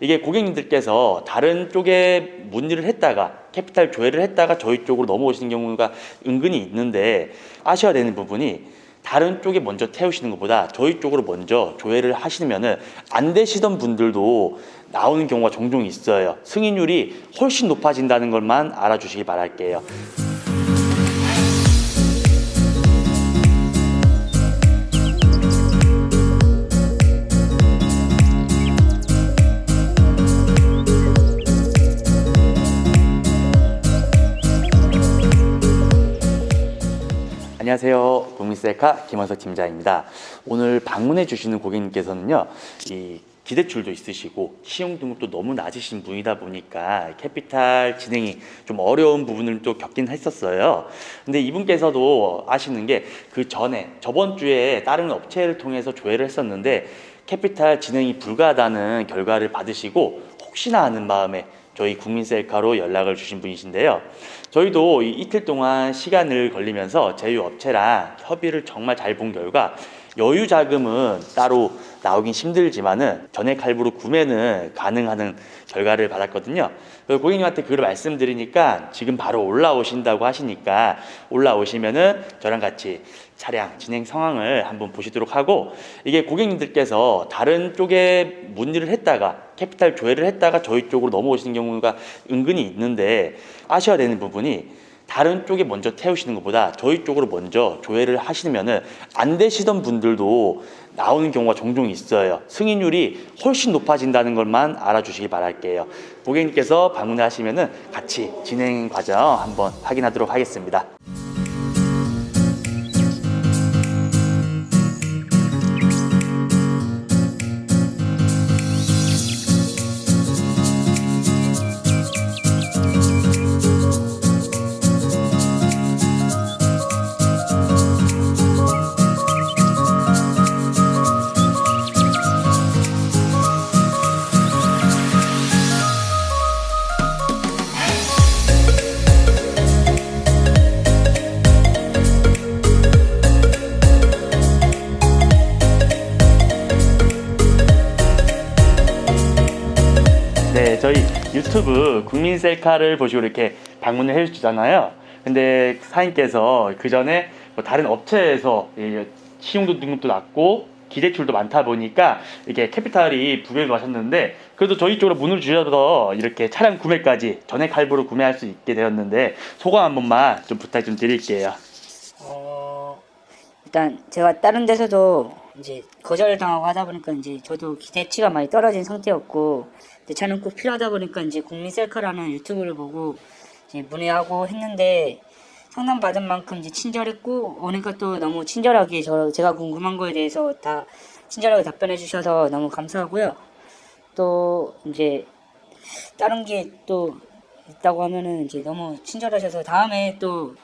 이게 고객님들께서 다른 쪽에 문의를 했다가 캐피탈 조회를 했다가 저희 쪽으로 넘어오시는 경우가 은근히 있는데 아셔야 되는 부분이 다른 쪽에 먼저 태우시는 것보다 저희 쪽으로 먼저 조회를 하시면은 안 되시던 분들도 나오는 경우가 종종 있어요. 승인율이 훨씬 높아진다는 것만 알아주시기 바랄게요. 안녕하세요. 국민셀카 김원석 팀장입니다. 오늘 방문해 주시는 고객님께서는요, 이 기대출도 있으시고 신용 등급도 너무 낮으신 분이다 보니까 캐피탈 진행이 좀 어려운 부분을 또 겪긴 했었어요. 근데 이분께서도 아시는 게 그 전에 저번 주에 다른 업체를 통해서 조회를 했었는데 캐피탈 진행이 불가하다는 결과를 받으시고 혹시나 하는 마음에 저희 국민셀카로 연락을 주신 분이신데요. 저희도 이 이틀 동안 시간을 걸리면서 제휴 업체랑 협의를 정말 잘 본 결과 여유 자금은 따로 나오긴 힘들지만은 전액 할부로 구매는 가능하는 결과를 받았거든요. 그래서 고객님한테 그걸 말씀드리니까 지금 바로 올라오신다고 하시니까 올라오시면은 저랑 같이 차량 진행 상황을 한번 보시도록 하고 이게 고객님들께서 다른 쪽에 문의를 했다가 캐피탈 조회를 했다가 저희 쪽으로 넘어오시는 경우가 은근히 있는데 아셔야 되는 부분이 다른 쪽에 먼저 태우시는 것보다 저희 쪽으로 먼저 조회를 하시면은 안 되시던 분들도 나오는 경우가 종종 있어요. 승인율이 훨씬 높아진다는 것만 알아주시기 바랄게요. 고객님께서 방문하시면은 같이 진행 과정 한번 확인하도록 하겠습니다. 네, 저희 유튜브 국민 셀카를 보시고 이렇게 방문을 해주잖아요. 근데 사장님께서 그 전에 뭐 다른 업체에서 이 신용도 등급도 낮고 기대출도 많다 보니까 이렇게 캐피탈이 부배를 하셨는데 그래도 저희 쪽으로 문을 주셔서 이렇게 차량 구매까지 전액 할부로 구매할 수 있게 되었는데 소감 한 번만 좀 부탁 좀 드릴게요. 어, 일단 제가 다른 데서도 이제 거절당하고 하다 보니까 이제 저도 기대치가 많이 떨어진 상태였고 내 차는 꼭 필요하다 보니까 이제 국민 셀카라는 유튜브를 보고 이제 문의하고 했는데 상담 받은 만큼 이제 친절했고 오니까 또 너무 친절하게 저 제가 궁금한 거에 대해서 다 친절하게 답변해 주셔서 너무 감사하고요. 또 이제 다른 게 또 있다고 하면은 이제 너무 친절하셔서 다음에 또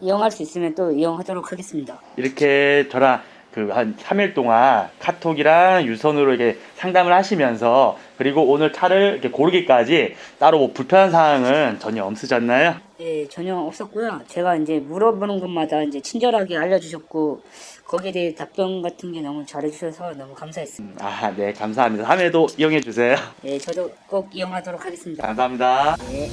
이용할 수 있으면 또 이용하도록 하겠습니다. 이렇게 저랑 그 한 3일 동안 카톡이랑 유선으로 이렇게 상담을 하시면서 그리고 오늘 차를 이렇게 고르기까지 따로 뭐 불편한 사항은 전혀 없으셨나요? 네 전혀 없었고요. 제가 이제 물어보는 것마다 이제 친절하게 알려주셨고 거기에 대해 답변 같은 게 너무 잘해주셔서 너무 감사했습니다. 음, 아, 네, 감사합니다. 3회도 이용해 주세요. 네 저도 꼭 이용하도록 하겠습니다. 감사합니다. 예.